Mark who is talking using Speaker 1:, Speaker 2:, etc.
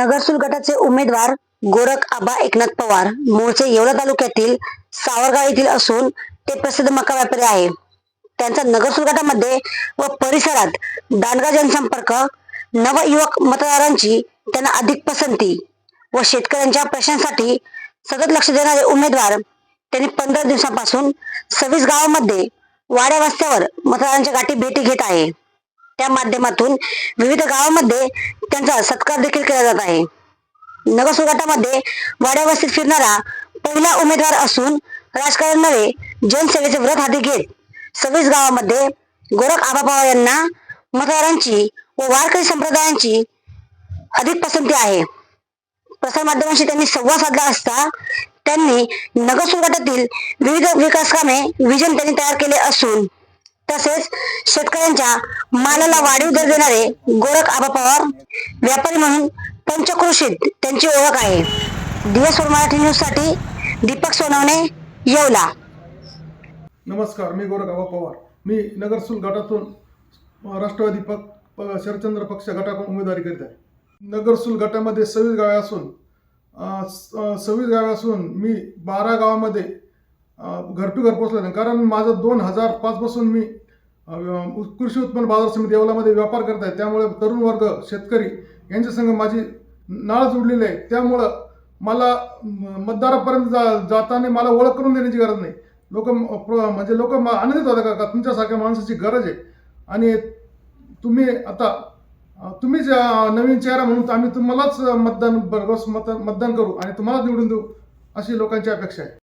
Speaker 1: नगरसूल गटाचे उमेदवार गोरख आबा एकनाथ पवार. मूळचे येवला तालुक्यातील सावरगाव येथील असून ते प्रसिद्ध मका व्यापारी आहे. त्यांचा नगरसूल गटामध्ये व परिसरात दांडगा जनसंपर्क नवयुवक मतदारांची त्यांना अधिक पसंती व शेतकऱ्यांच्या प्रश्नांसाठी सतत लक्ष देणारे उमेदवार त्यांनी पंधरा दिवसांपासून सव्वीस गावामध्ये वाड्या वस्त्यावर मतदारांच्या गाठी भेटी घेत आहे. त्या माध्यमातून विविध गावामध्ये त्यांचा सत्कार देखील केला जात आहे. नगरसूर गटामध्ये फिरणारा पहिला उमेदवार असून राजकारण नव्हे जनसेवेचे व्रत हाती घेत सव्वीस गावामध्ये गोरख आबा पवार यांना मतदारांची व वारकरी संप्रदायांची अधिक पसंती आहे. प्रसार माध्यमांशी त्यांनी संवाद साधला असता त्यांनी नगरसूर गटातील विविध विकास कामे विजन त्यांनी तयार केले असून तसेच शेतकऱ्यांच्या मालाला वाढीव दर देणारे गोरख आबा पवार व्यापारी म्हणून पंचकृषीत त्यांची ओळख आहे. दिवस मराठी न्यूजसाठी दीपक सोनवणे येवला.
Speaker 2: नमस्कार मी गोरख आबा पवार. मी नगरसूल गटातून राष्ट्रवादी पक शरचंद्र शरदचंद्र पक्ष गटाकडून उमेदवारी करीत आहे. नगरसूल गटामध्ये सव्वीस गावे असून सव्वीस गावे असून मी बारा गावामध्ये घर टू घर पोचलो नाही कारण माझं दोन हजार पाचपासून मी कृषी उत्पन्न बाजार समिती येवलामध्ये व्यापार करत आहे त्यामुळे तरुण वर्ग शेतकरी यांच्या संग माझी नाळ जोडलेली आहे. त्यामुळं मला मतदारापर्यंत जा जाताना मला ओळख करून देण्याची गरज नाही. लोक म्हणजे लोक आनंदित होतात का तुमच्यासारख्या माणसाची गरज आहे? आणि तुम्ही आता तुम्हीच नवीन चेहरा म्हणून आम्ही तुम्हालाच मतदान बरोबर मतदान करू आणि तुम्हालाच निवडून देऊ अशी लोकांची अपेक्षा आहे.